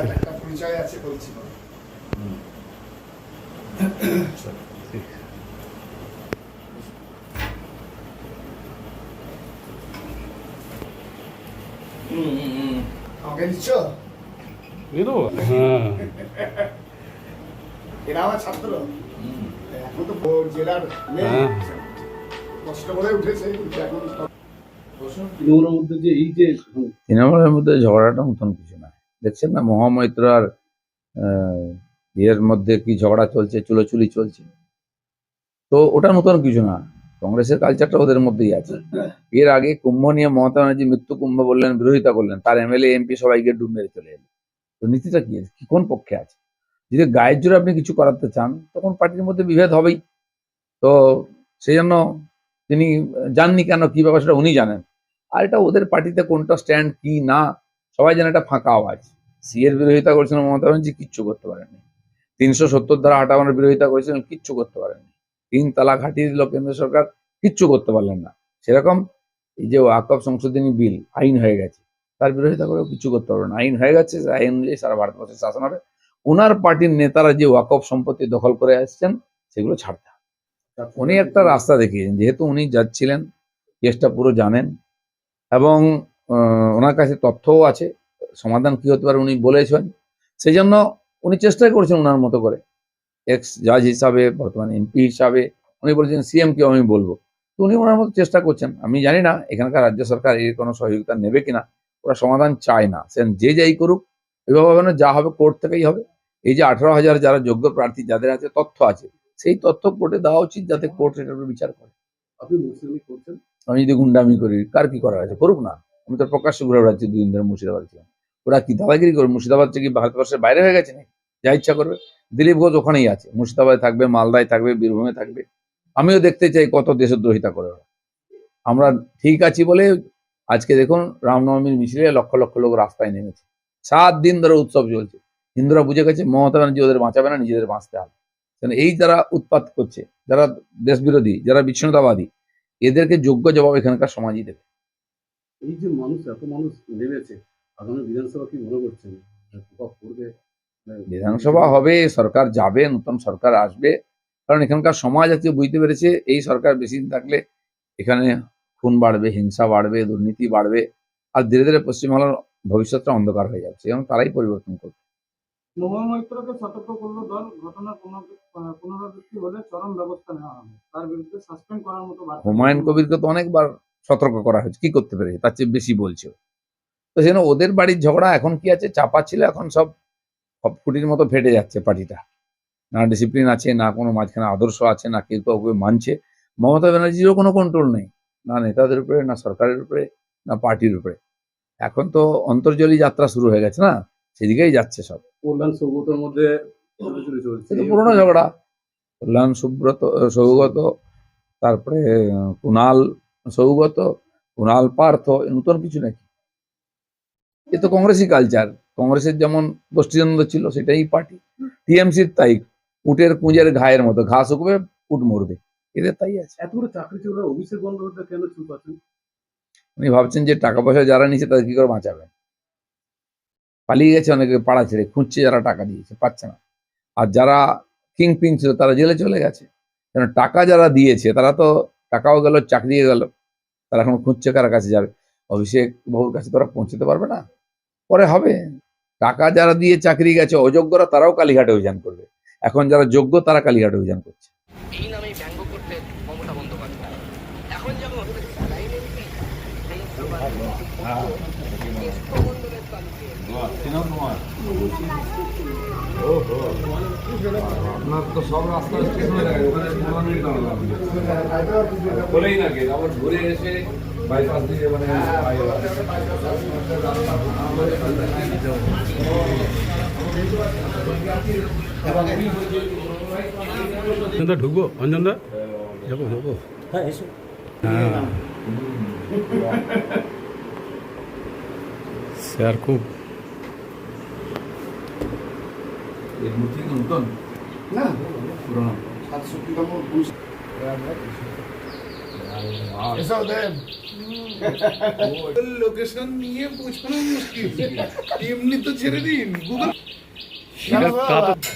একটা পরিচয় আছে আমাকে দিচ্ছ? হ্যাঁ। এরা আমার ছাত্র। এখন তো জেলার হ্যাঁ। কষ্ট করে উঠেছে কিন্তু এখন সব তৃণমূলের মধ্যে এই যে তৃণমূলের মধ্যে ঝগড়াটা মতন কিছু না। দেখছেন না? মহামৈত্র আর ইয়ের মধ্যে কি ঝগড়া চলছে, চুলোচুলি চলছে? তো ওটা নতুন কিছু না। কংগ্রেসের কালচারটা ওদের মধ্যেই আছে। এর আগে কুম্ভ নিয়ে মমতা ব্যানার্জি মৃত্যু কুম্ভ বললেন, বিরোধিতা করলেন, তার এমএলএ এমপি সবাইকে ডুব মেরে চলে এলেন তো নীতিটা কি? আছে? কোন পক্ষে আছে? যদি গায়ের জোরে আপনি কিছু করাতে চান, তখন পার্টির মধ্যে বিভেদ হবেই। তো সেই জন্য তিনি জাননি কেন, কি ব্যাপার সেটা উনি জানেন। আর এটা ওদের পার্টিতে কোনটা স্ট্যান্ড কি না, সবাই যেন এটা ফাঁকা আওয়াজ। সি এর বিরোধিতা করেছিলেন মমতা ব্যানার্জি, কিচ্ছু করতে পারেননি। তিনশো সত্তর ধারা হাটানোর বিরোধিতা করেছিলেন, কিচ্ছু করতে পারেননি। তিন তালাক হাঁটিয়ে দিল কেন্দ্র সরকার, কিচ্ছু করতে পারলেন না। সেরকম এই যে ওয়াকফ সংশোধনী বিল, আইন হয়ে গেছে। তার বিরোধিতা করেও কিছু করতে পারবে না। আইন হয়ে গেছে আইন অনুযায়ী সারা ভারতবর্ষের শাসন হবে। ওনার পার্টির নেতারা যে ওয়াকফ সম্পত্তি দখল করে আসছেন, সেগুলো ছাড়তে উনি একটা রাস্তা দেখিয়েছেন, যেহেতু উনি যাচ্ছিলেন, কেসটা পুরো জানেন। এবং ওনার কাছে তথ্যও আছে। সমাধান কি হতে পারে উনি বলেছেন সেই জন্য উনি চেষ্টা করেছেন ওনার মতো করে। এক্স জাজ হিসাবে বর্তমানে এমপি হিসাবে উনি বলেছেন সিএম কেও আমি বলব। তো উনি ওনার মতো চেষ্টা করছেন। আমি জানি না এখানকার রাজ্য সরকার এর কোনো সহযোগিতা নেবে কিনা ওরা সমাধান চায় না। সে যে যাই করুক এভাবে না যা হবে কোর্ট থেকেই হবে। এই যে আঠারো হাজার যারা যোগ্য প্রার্থী যাদের আছে তথ্য আছে সেই তথ্য কোর্টে দেওয়া উচিত যাতে কোর্ট উপর বিচার করে। আপনি মুসলিমি করছেন? আমি যদি গুন্ডামি করি কার কি করার আছে? করুক না। আমি তো প্রকাশ্যে ঘুরে বেড়াচ্ছি দুদিন ধরে মুর্শিদাবাদ ছিলাম। ওরা কি দাদাগিরি করবে? মুর্শিদাবাদ থেকে ভারতবর্ষের বাইরে হয়ে গেছে নাকি? যা ইচ্ছা করবে। দিলীপ ঘোষ ওখানেই আছে। মুর্শিদাবাদে থাকবে, মালদায় থাকবে, বীরভূমে থাকবে। আমিও দেখতে চাই কত দেশদ্রোহিতা করে ওরা। আমরা ঠিক আছি বলে আজকে দেখুন রামনবমীর মিছিলে লক্ষ লক্ষ লোক রাস্তায় নেমেছে। সাত দিন ধরে উৎসব চলছে। হিন্দুরা বুঝে গেছে মমতা ব্যানার্জি ওদের বাঁচাবে না, নিজেদের বাঁচতে হবে। কারণ এই যারা উৎপাত করছে, যারা দেশ বিরোধী যারা বিচ্ছিন্নতাবাদী, এদেরকে যোগ্য জবাব এখানকার সমাজই দেবে। এই যে মানুষ, এত মানুষ নেমেছে আগামী বিধানসভা কি মনে করছেন? প্রভাব পড়বে? বিধানসভা হবে সরকার যাবে নতুন সরকার আসবে। কারণ এখানকার সমাজ আজকে বুঝতে পেরেছে এই সরকার বেশি দিন থাকলে এখানে খুন বাড়বে হিংসা বাড়বে দুর্নীতি বাড়বে আর ধীরে ধীরে পশ্চিমবাংলার ভবিষ্যৎটা অন্ধকার হয়ে যাচ্ছে এবং তারাই পরিবর্তন করবে। মহুয়া মৈত্রকে সতর্ক করল দল ঘটনার পুনরাবৃত্তি হলে চরম ব্যবস্থা নেওয়া হবে। তার বিরুদ্ধে সাসপেন্ড করার মতো হুমায়ুন কবিরকে তো অনেকবার সতর্ক করা হয়েছে কি করতে পেরেছে? তার চেয়ে বেশি বলছে। তো সেজন্য ওদের বাড়ির ঝগড়া এখন কি আছে? চাপা ছিল এখন সব সব ফুটির মতো ফেটে যাচ্ছে পার্টিটা। না ডিসিপ্লিন আছে না কোনো মাঝখানে আদর্শ আছে না কেউ কাউকে মানছে। মমতা ব্যানার্জিরও কোনো কন্ট্রোল নেই না নেতাদের উপরে না সরকারের উপরে না পার্টির উপরে। এখন তো অন্তর্জলী যাত্রা শুরু হয়ে গেছে না? সেদিকেই যাচ্ছে সব। কল্যাণ সৌগতের মধ্যে পুরোনো ঝগড়া। কল্যাণ সুব্রত সৌগত তারপরে কুণাল সৌগত কুণাল পার্থ নতুন কিছু নাকি? এ তো কংগ্রেসই কালচার কংগ্রেসের যেমন গোষ্ঠীদ্বন্দ্ব ছিল সেটাই পার্টি টিএমসির তাই উটের কুঁজের ঘায়ের মতো ঘাস উঠবে উট মরবে। এদের তাই আছে। এত চাকরি ছিল অভিষেক বন্দ্যোপাধ্যায় কেন চুপ আছেন? উনি ভাবছেন যে টাকা পয়সা যারা নিচ্ছে তাদের কি করে বাঁচাবেন পালিয়ে গেছে অনেকে পাড়া ছেড়ে খুঁজছে যারা টাকা দিয়েছে পাচ্ছে না। আর যারা কিং পিং ছিল তারা জেলে চলে গেছে। কেন টাকা যারা দিয়েছে তারা তো টাকাও গেল চাকরিও গেল। তারা এখন খুঁজছে কার কাছে যাবে? অভিষেক বহুর কাছে তোরা পৌঁছতে পারবে না। পরে হবে। টাকা যারা দিয়ে চাকরি গেছে অযোগ্যরা তারাও কালীঘাটে অভিযান করবে। এখন যারা যোগ্য তারা কালীঘাটে অভিযান করছে। এই নামে ব্যঙ্গ করতে মমতা বন্দ্যোপাধ্যায়। এখন যেমন তালুকে আপনার তো সব রাস্তা স্টেশনে লাগে ওখানে পনেরো বলেই না গেট আবার ঘুরে এসে বাইপাস দিয়ে মানে অঞ্জনদা ঢুকবো? অঞ্জনদা? যাব যাব হ্যাঁ। স্যার খুব এই মূর্তি কি নতুন? না। পুরোনো? সাতষট্টিতম লোকেশন নিয়ে পৌঁছানো মুশকিল। এমনি তো ছেড়ে দিন। গুগল আছে।